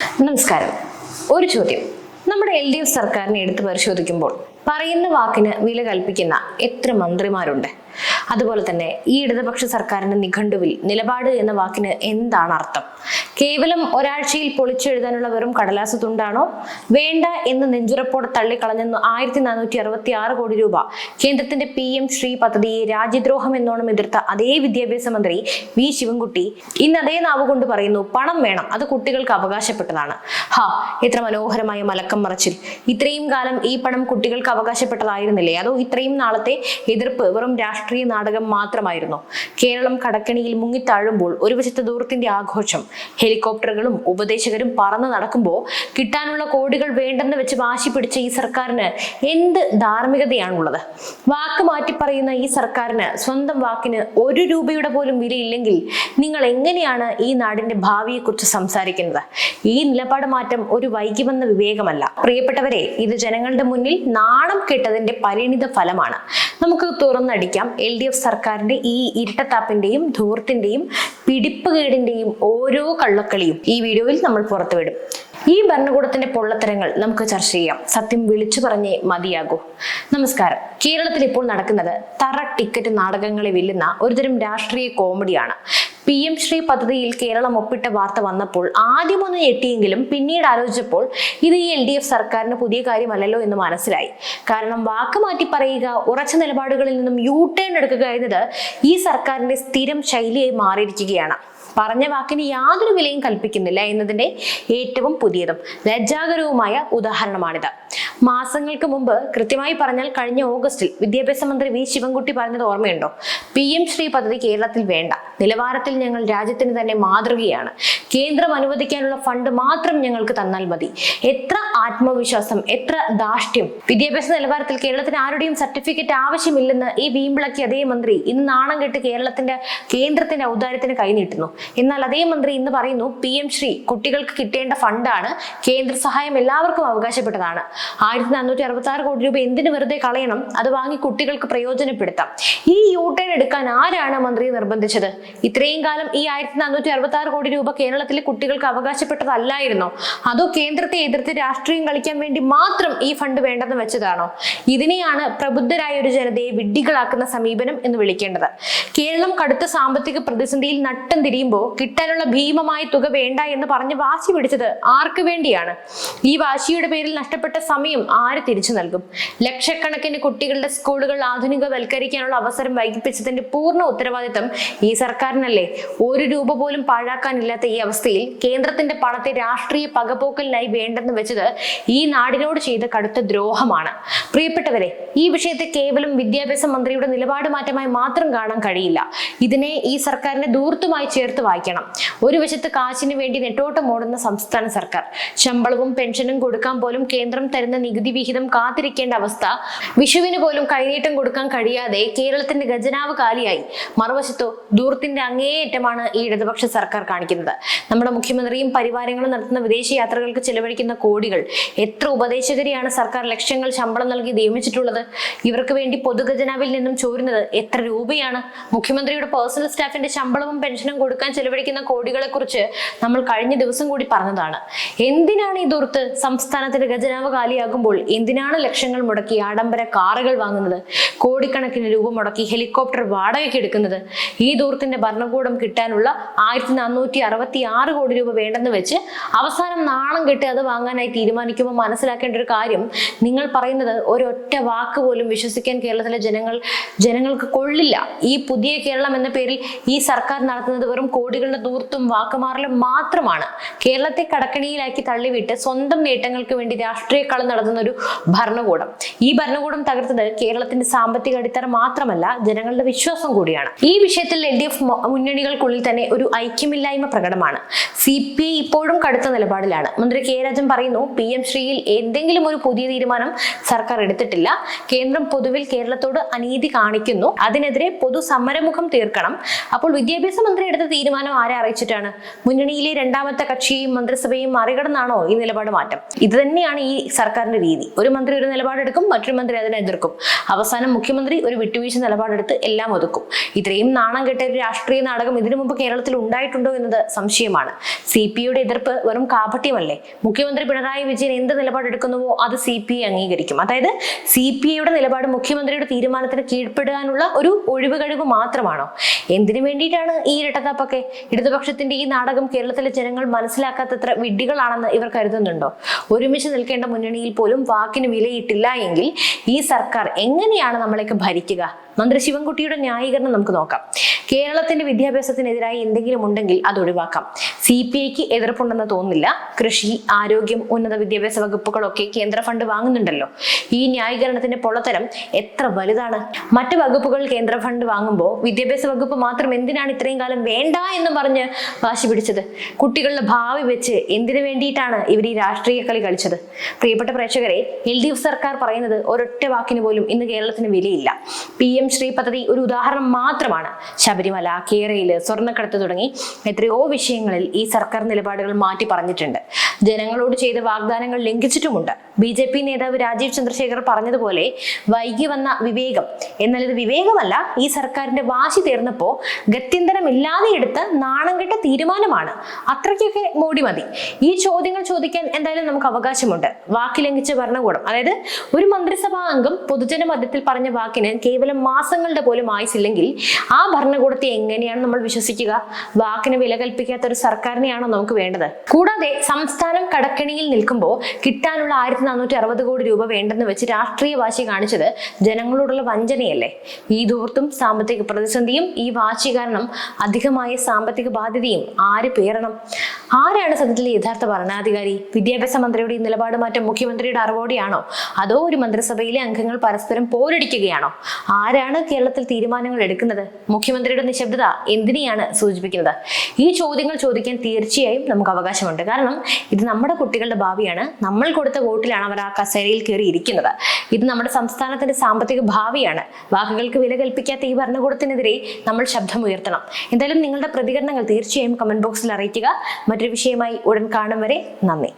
നമസ്കാരം. ഒരു ചോദ്യം. നമ്മുടെ എൽ ഡി എഫ് സർക്കാരിനെ എടുത്തു പരിശോധിക്കുമ്പോൾ പറയുന്ന വാക്കിന് വില കൽപ്പിക്കുന്ന എത്ര മന്ത്രിമാരുണ്ട്? അതുപോലെ തന്നെ ഈ ഇടതുപക്ഷ സർക്കാരിന്റെ നിഘണ്ടുവിൽ നിലപാട് എന്ന വാക്കിന് എന്താണ് അർത്ഥം? കേവലം ഒരാഴ്ചയിൽ പൊളിച്ചെഴുതാനുള്ള വെറും കടലാസ തുണ്ടാണോ? വേണ്ട എന്ന് നെഞ്ചുറപ്പോടെ തള്ളിക്കളഞ്ഞെന്ന് ആയിരത്തി നാനൂറ്റി അറുപത്തി ആറ് കോടി രൂപ കേന്ദ്രത്തിന്റെ പി എം ശ്രീ പദ്ധതിയെ രാജ്യദ്രോഹം എന്നോണം എതിർത്ത അതേ വിദ്യാഭ്യാസ മന്ത്രി വി ശിവൻകുട്ടി ഇന്ന് അതേ നാവ് കൊണ്ട് പറയുന്നു പണം വേണം അത് കുട്ടികൾക്ക് അവകാശപ്പെട്ടതാണ്. ഹാ എത്ര മനോഹരമായ മലക്കം മറച്ചിൽ. ഇത്രയും കാലം ഈ പണം കുട്ടികൾക്ക് അവകാശപ്പെട്ടതായിരുന്നില്ലേ? അതോ ഇത്രയും നാളത്തെ എതിർപ്പ് വെറും രാഷ്ട്രീയ നാടകം മാത്രമായിരുന്നോ? കേരളം കടക്കണിയിൽ മുങ്ങിത്താഴുമ്പോൾ ഒരു വശത്ത് ദൂരത്തിന്റെ ആഘോഷം ഹെലികോപ്റ്ററുകളും ഉപദേശകരും പറന്ന് നടക്കുമ്പോൾ കിട്ടാനുള്ള കോടികൾ വേണ്ടെന്ന് വെച്ച് വാശി പിടിച്ച ഈ സർക്കാരിന് എന്ത് ധാർമ്മികതയാണുള്ളത്? വാക്ക് മാറ്റി പറയുന്ന ഈ സർക്കാരിന് സ്വന്തം വാക്കിന് ഒരു രൂപയുടെ പോലും വിലയില്ലെങ്കിൽ നിങ്ങൾ എങ്ങനെയാണ് ഈ നാടിന്റെ ഭാവിയെക്കുറിച്ച് സംസാരിക്കുന്നത്? ഈ നിലപാട് മാറ്റം ഒരു വൈകിമെന്ന വിവേകമല്ല. പ്രിയപ്പെട്ടവരെ ഇത് ജനങ്ങളുടെ മുന്നിൽ നാണം കെട്ടതിന്റെ പരിണിത ഫലമാണ്. നമുക്ക് തുറന്നടിക്കാം. എൽ ഡി എഫ് സർക്കാരിന്റെ ഈ ഇരട്ടത്താപ്പിന്റെയും ധൂർത്തിന്റെയും പിടിപ്പുകേടിന്റെയും ഓരോ കള്ളക്കളിയും ഈ വീഡിയോയിൽ നമ്മൾ പുറത്തുവിടും. ഈ ഭരണകൂടത്തിന്റെ പൊള്ളത്തരങ്ങൾ നമുക്ക് ചർച്ച ചെയ്യാം. സത്യം വിളിച്ചു പറഞ്ഞേ മതിയാകൂ. നമസ്കാരം. കേരളത്തിൽ ഇപ്പോൾ നടക്കുന്നത് തറ ടിക്കറ്റ് നാടകങ്ങളെ വെല്ലുന്ന ഒരുതരം രാഷ്ട്രീയ കോമഡിയാണ്. പി എം ശ്രീ പദ്ധതിയിൽ കേരളം ഒപ്പിട്ട വാർത്ത വന്നപ്പോൾ ആദ്യം ഒന്ന് ഞെട്ടിയെങ്കിലും പിന്നീട് ആലോചിച്ചപ്പോൾ ഇത് ഈ എൽ ഡി എഫ് സർക്കാരിന് പുതിയ കാര്യമല്ലല്ലോ എന്ന് മനസ്സിലായി. കാരണം വാക്ക് മാറ്റി പറയുക ഉറച്ച നിലപാടുകളിൽ നിന്നും യു ടേൺ എടുക്കുക എന്നത് ഈ സർക്കാരിന്റെ സ്ഥിരം ശൈലിയായി മാറിയിരിക്കുകയാണ്. പറഞ്ഞ വാക്കിന് യാതൊരു വിലയും കൽപ്പിക്കുന്നില്ല എന്നതിന്റെ ഏറ്റവും പുതിയതും ലജ്ജാകരവുമായ ഉദാഹരണമാണിത്. മാസങ്ങൾക്ക് മുമ്പ് കൃത്യമായി പറഞ്ഞാൽ കഴിഞ്ഞ ഓഗസ്റ്റിൽ വിദ്യാഭ്യാസ മന്ത്രി വി ശിവൻകുട്ടി പറഞ്ഞത് ഓർമ്മയുണ്ടോ? പി എം ശ്രീ പദ്ധതി കേരളത്തിൽ വേണ്ട. നിലവാരത്തിൽ ഞങ്ങൾ രാജ്യത്തിന് തന്നെ മാതൃകയാണ്. കേന്ദ്രം അനുവദിക്കാനുള്ള ഫണ്ട് മാത്രം ഞങ്ങൾക്ക് തന്നാൽ മതി. എത്ര ആത്മവിശ്വാസം എത്ര ദാഷ്ട്യം വിദ്യാഭ്യാസ നിലവാരത്തിൽ കേരളത്തിന് ആരുടെയും സർട്ടിഫിക്കറ്റ് ആവശ്യമില്ലെന്ന് ഈ വീമ്പിളക്കി അതേ മന്ത്രി ഇന്ന് നാണം കെട്ട് കേരളത്തിന്റെ കേന്ദ്രത്തിന്റെ ഔദാര്യത്തിന് കൈനീട്ടുന്നു എന്നാൽ അതേ മന്ത്രി ഇന്ന് പറയുന്നു പി. എം. ശ്രീ കുട്ടികൾക്ക് കിട്ടേണ്ട ഫണ്ടാണ് കേന്ദ്ര സഹായം എല്ലാവർക്കും അവകാശപ്പെട്ടതാണ്. ആയിരത്തി നാനൂറ്റി അറുപത്തി ആറ് കോടി രൂപ എന്തിനു വെറുതെ കളയണം? അത് വാങ്ങി കുട്ടികൾക്ക് പ്രയോജനപ്പെടുത്താം. ഈ യു ടേൺ എടുക്കാൻ ആരാണ് മന്ത്രി നിർബന്ധിച്ചത്? ഇത്രയും കാലം ഈ ആയിരത്തി നാനൂറ്റി അറുപത്തി ആറ് കോടി രൂപ കേരളത്തിലെ കുട്ടികൾക്ക് അവകാശപ്പെട്ടതല്ലായിരുന്നോ? അതോ കേന്ദ്രത്തെ എതിർത്ത് രാഷ്ട്രീയം കളിക്കാൻ വേണ്ടി മാത്രം ഈ ഫണ്ട് വേണ്ടെന്ന് വെച്ചതാണോ? ഇതിനെയാണ് പ്രബുദ്ധരായ ഒരു ജനതയെ വിഡ്ഢികളാക്കുന്ന സമീപനം എന്ന് വിളിക്കേണ്ടത്. കേരളം കടുത്ത സാമ്പത്തിക പ്രതിസന്ധിയിൽ നട്ടം തിരിയുമ്പോൾ കിട്ടാനുള്ള ഭീമമായ തുക വേണ്ട എന്ന് പറഞ്ഞ് വാശി പിടിച്ചത് ആർക്ക് വേണ്ടിയാണ്? ഈ വാശിയുടെ പേരിൽ നഷ്ടപ്പെട്ട സമയം ആര് തിരിച്ചു നൽകും? ലക്ഷക്കണക്കിന് കുട്ടികളുടെ സ്കൂളുകൾ ആധുനികവൽക്കരിക്കാനുള്ള അവസരം വൈകിപ്പിച്ചതിന്റെ പൂർണ ഉത്തരവാദിത്തം ഈ സർക്കാരിനല്ലേ? ഒരു രൂപ പോലും പാഴാക്കാനില്ലാത്ത ഈ അവസ്ഥയിൽ കേന്ദ്രത്തിന്റെ പണത്തെ രാഷ്ട്രീയ പകപോക്കലിനായി വേണ്ടെന്ന് വെച്ചത് ഈ നാടിനോട് ചെയ്ത കടുത്ത ദ്രോഹമാണ്. പ്രിയപ്പെട്ടവരെ ഈ വിഷയത്തെ കേവലം വിദ്യാഭ്യാസ മന്ത്രിയുടെ നിലപാട് മാറ്റമായി മാത്രം കാണാൻ കഴിയില്ല. ഇതിനെ ഈ സർക്കാരിനെ ദൂർത്തുമായി ചേർത്ത് വായിക്കണം. ഒരു വശത്ത് കാശിന് വേണ്ടി നെട്ടോട്ടം ഓടുന്ന സംസ്ഥാന സർക്കാർ ശമ്പളവും പെൻഷനും കൊടുക്കാൻ പോലും കേന്ദ്രം തരുന്ന നികുതി വിഹിതം കാത്തിരിക്കേണ്ട അവസ്ഥ വിഷുവിന് പോലും കൈനീട്ടം കൊടുക്കാൻ കഴിയാതെ കേരളത്തിന്റെ ഖജനാവ് കാലിയായി. മറുവശത്തോ ദൂരത്തിന്റെ അങ്ങേയറ്റമാണ് ഈ ഇടതുപക്ഷ സർക്കാർ കാണിക്കുന്നത്. നമ്മുടെ മുഖ്യമന്ത്രിയും പരിവാരങ്ങളും നടത്തുന്ന വിദേശ യാത്രകൾക്ക് ചെലവഴിക്കുന്ന കോടികൾ എത്ര ഉപദേശകരെയാണ് സർക്കാർ ലക്ഷങ്ങൾ ശമ്പളം നൽകി നിയമിച്ചിട്ടുള്ളത്? ഇവർക്ക് വേണ്ടി പൊതുഖജനാവിൽ നിന്നും ചോരുന്നത് എത്ര രൂപയാണ്? മുഖ്യമന്ത്രിയുടെ പേഴ്സണൽ സ്റ്റാഫിന്റെ ശമ്പളവും പെൻഷനും കൊടുക്കാൻ ചെലവഴിക്കുന്ന കോടികളെ കുറിച്ച് നമ്മൾ കഴിഞ്ഞ ദിവസം കൂടി പറഞ്ഞതാണ്. എന്തിനാണ് ഈ ദൂർത്ത് സംസ്ഥാനത്തിന്റെ ഖജനാവ് കാലിയാകുമ്പോൾ എന്തിനാണ് ലക്ഷങ്ങൾ മുടക്കി ആഡംബര കാറുകൾ വാങ്ങുന്നത്? കോടിക്കണക്കിന് രൂപ മുടക്കി ഹെലികോപ്റ്റർ വാടകയ്ക്ക് എടുക്കുന്നത് ഈ ദൂർത്തിന്റെ ഭരണകൂടം കിട്ടാനുള്ള ആയിരത്തി നാനൂറ്റി അറുപത്തി ആറ് കോടി രൂപ വേണ്ടെന്ന് വെച്ച് അവസാനം നാണം കെട്ട് അത് വാങ്ങാനായി തീരുമാനിക്കുമ്പോൾ മനസ്സിലാക്കേണ്ട ഒരു കാര്യം നിങ്ങൾ പറയുന്നത് ഒരൊറ്റ വാക്ക് പോലും വിശ്വസിക്കാൻ കേരളത്തിലെ ജനങ്ങൾ ജനങ്ങൾക്ക് കൊള്ളില്ല. ഈ പുതിയ കേരളം എന്ന പേരിൽ ഈ സർക്കാർ നടത്തുന്നത് വെറും കോടികളുടെ ദൂർത്തും വാക്കുമാറലും മാത്രമാണ്. കേരളത്തെ കടക്കണിയിലാക്കി തള്ളിവിട്ട് സ്വന്തം നേട്ടങ്ങൾക്ക് വേണ്ടി രാഷ്ട്രീയ കളി നടത്തുന്ന ഒരു ഭരണകൂടം. ഈ ഭരണകൂടം തകർത്തത് കേരളത്തിന്റെ സാമ്പത്തിക അടിത്തറ മാത്രമല്ല ജനങ്ങളുടെ വിശ്വാസം കൂടിയാണ്. ഈ വിഷയത്തിൽ എൽ ഡി എഫ് മുന്നണികൾക്കുള്ളിൽ തന്നെ ഒരു ഐക്യമില്ലായ്മ പ്രകടമാണ്. സി പി ഐ ഇപ്പോഴും കടുത്ത നിലപാടിലാണ്. മന്ത്രി കെ രാജൻ പറയുന്നു പി എം ശ്രീയിൽ എന്തെങ്കിലും ഒരു പുതിയ തീരുമാനം സർക്കാർ എടുത്തിട്ടില്ല. കേന്ദ്രം പൊതുവിൽ കേരളത്തോട് അനീതി കാണിക്കുന്നു. അതിനെതിരെ പൊതു സമരമുഖം തീർക്കണം. അപ്പോൾ വിദ്യാഭ്യാസ മന്ത്രി എടുത്ത തീരുമാനം ആരെ അറിയിച്ചിട്ടാണ്? മുന്നണിയിലെ രണ്ടാമത്തെ കക്ഷിയും മന്ത്രിസഭയും മറികടന്നാണോ ഈ നിലപാട് മാറ്റം? ഇത് തന്നെയാണ് ഈ സർക്കാരിന്റെ രീതി. ഒരു മന്ത്രി ഒരു നിലപാടെടുക്കും മറ്റൊരു മന്ത്രി അതിനെ എതിർക്കും. അവസാനം മുഖ്യമന്ത്രി ഒരു വിട്ടുവീഴ്ച നിലപാടെടുത്ത് എല്ലാം ഒതുക്കും. ഇത്രയും നാണം കെട്ട ഒരു രാഷ്ട്രീയ നാടകം ഇതിനു മുമ്പ് കേരളത്തിൽ ഉണ്ടായിട്ടുണ്ടോ എന്നത് സംശയമാണ്. സി പി ഐയുടെ എതിർപ്പ് വെറും കാപട്യമല്ലേ? മുഖ്യമന്ത്രി പിണറായി വിജയൻ എന്ത് നിലപാടെടുക്കുന്നുവോ അത് സി പി ഐ അംഗീകരിക്കും. അതായത് സി പി ഐയുടെ നിലപാട് മുഖ്യമന്ത്രിയുടെ തീരുമാനത്തിന് കീഴ്പ്പെടാനുള്ള ഒരു ഒഴിവ് കഴിവ് മാത്രമാണോ? എന്തിനു വേണ്ടിയിട്ടാണ് ഈ ഇരട്ടത്താപ്പൊക്കെ ഇടതുപക്ഷത്തിന്റെ ഈ നാടകം കേരളത്തിലെ ജനങ്ങൾ മനസ്സിലാക്കാത്തത്ര വിഡ്ഢികളാണെന്ന് ഇവർ കരുതുന്നുണ്ടോ? ഒരുമിച്ച് നിൽക്കേണ്ട മുന്നണിയിൽ പോലും വാക്കിന് വിലയിട്ടില്ല എങ്കിൽ ഈ സർക്കാർ എങ്ങനെയാണ് നമ്മളെയൊക്കെ ഭരിക്കുക? മന്ത്രി ശിവൻകുട്ടിയുടെ ന്യായീകരണം നമുക്ക് നോക്കാം. കേരളത്തിന്റെ വിദ്യാഭ്യാസത്തിനെതിരായി എന്തെങ്കിലും ഉണ്ടെങ്കിൽ അത് ഒഴിവാക്കാം. സി പി ഐക്ക് എതിർപ്പുണ്ടെന്ന് തോന്നുന്നില്ല. കൃഷി ആരോഗ്യം ഉന്നത വിദ്യാഭ്യാസ വകുപ്പുകളൊക്കെ കേന്ദ്ര ഫണ്ട് വാങ്ങുന്നുണ്ടല്ലോ. ഈ ന്യായീകരണത്തിന്റെ പൊള്ളത്തരം എത്ര വലുതാണ്? മറ്റ് വകുപ്പുകൾ കേന്ദ്ര ഫണ്ട് വാങ്ങുമ്പോൾ വിദ്യാഭ്യാസ വകുപ്പ് മാത്രം എന്തിനാണ് ഇത്രയും കാലം വേണ്ട എന്ന് പറഞ്ഞ് വാശി പിടിച്ചത്? കുട്ടികളുടെ ഭാവി വെച്ച് എന്തിനു വേണ്ടിയിട്ടാണ് ഇവർ ഈ രാഷ്ട്രീയ കളി കളിച്ചത്? പ്രിയപ്പെട്ട പ്രേക്ഷകരെ എൽ ഡി എഫ് സർക്കാർ പറയുന്നത് ഒരൊറ്റ വാക്കിന് പോലും ഇന്ന് കേരളത്തിന് വിലയില്ല. പി എം ശ്രീ പദ്ധതി ഒരു ഉദാഹരണം മാത്രമാണ്. ശബരിമല കേരയിൽ സ്വർണക്കടത്ത് തുടങ്ങി എത്രയോ വിഷയങ്ങളിൽ ഈ സർക്കാർ നിലപാടുകൾ മാറ്റി പറഞ്ഞിട്ടുണ്ട്. ജനങ്ങളോട് ചെയ്ത വാഗ്ദാനങ്ങൾ ലംഘിച്ചിട്ടുമുണ്ട്. ബി ജെ പി നേതാവ് രാജീവ് ചന്ദ്രശേഖർ പറഞ്ഞതുപോലെ വൈകി വന്ന വിവേകം. എന്നാൽ ഇത് വിവേകമല്ല ഈ സർക്കാരിന്റെ വാശി തീർന്നപ്പോ ഗത്യന്തരമില്ലാതെ എടുത്ത് നാണം കെട്ട തീരുമാനമാണ്. അത്രയ്ക്കൊക്കെ മോടി മതി. ഈ ചോദ്യങ്ങൾ ചോദിക്കാൻ എന്തായാലും നമുക്ക് അവകാശമുണ്ട്. വാക്ക് ലംഘിച്ച ഭരണകൂടം. അതായത് ഒരു മന്ത്രിസഭാ അംഗം പൊതുജന മധ്യത്തിൽ പറഞ്ഞ വാക്കിന് കേവലം മാസങ്ങളുടെ പോലും ആയുസില്ലെങ്കിൽ ആ ഭരണകൂടത്തെ എങ്ങനെയാണ് നമ്മൾ വിശ്വസിക്കുക? വാക്കിന് വില കൽപ്പിക്കാത്ത ഒരു സർക്കാരിനെയാണോ നമുക്ക് വേണ്ടത്? കൂടാതെ സംസ്ഥാനം കടക്കണിയിൽ നിൽക്കുമ്പോൾ കിട്ടാനുള്ള ആയിരത്തി നാനൂറ്റി അറുപത് കോടി രൂപ വേണ്ടെന്ന് വെച്ച് രാഷ്ട്രീയ വാശി കാണിച്ചത് ജനങ്ങളോടുള്ള വഞ്ചനയല്ലേ? ഈ ദൂർത്തും സാമ്പത്തിക പ്രതിസന്ധിയും ഈ വാശി കാരണം അധികമായ സാമ്പത്തിക ബാധ്യതയും ആര് പേറണം? ആരാണ് സത്യത്തിൽ യഥാർത്ഥ ഭരണാധികാരി? വിദ്യാഭ്യാസ മന്ത്രിയുടെ ഈ നിലപാട് മാറ്റം മുഖ്യമന്ത്രിയുടെ അറിവോടെയാണോ? അതോ ഒരു മന്ത്രിസഭയിലെ അംഗങ്ങൾ പരസ്പരം പോരടിക്കുകയാണോ? ആരാണ് കേരളത്തിൽ തീരുമാനങ്ങൾ എടുക്കുന്നത്? മുഖ്യമന്ത്രിയുടെ നിശബ്ദത എന്തിനെയാണ് സൂചിപ്പിക്കുന്നത്? ഈ ചോദ്യങ്ങൾ ചോദിക്കാൻ തീർച്ചയായും നമുക്ക് അവകാശമുണ്ട്. കാരണം ഇത് നമ്മുടെ കുട്ടികളുടെ ഭാവിയാണ്. നമ്മൾ കൊടുത്ത വോട്ടിലാണ് അവർ ആ കസേരയിൽ കയറി ഇരിക്കുന്നത്. ഇത് നമ്മുടെ സംസ്ഥാനത്തിന്റെ സാമ്പത്തിക ഭാവിയാണ്. വാക്കുകൾക്ക് വില കൽപ്പിക്കാത്ത ഈ ഭരണകൂടത്തിനെതിരെ നമ്മൾ ശബ്ദമുയർത്തണം. എന്തായാലും നിങ്ങളുടെ പ്രതികരണങ്ങൾ തീർച്ചയായും കമന്റ് ബോക്സിൽ അറിയിക്കുക. മറ്റൊരു വിഷയമായി ഉടൻ കാണും വരെ. നന്ദി.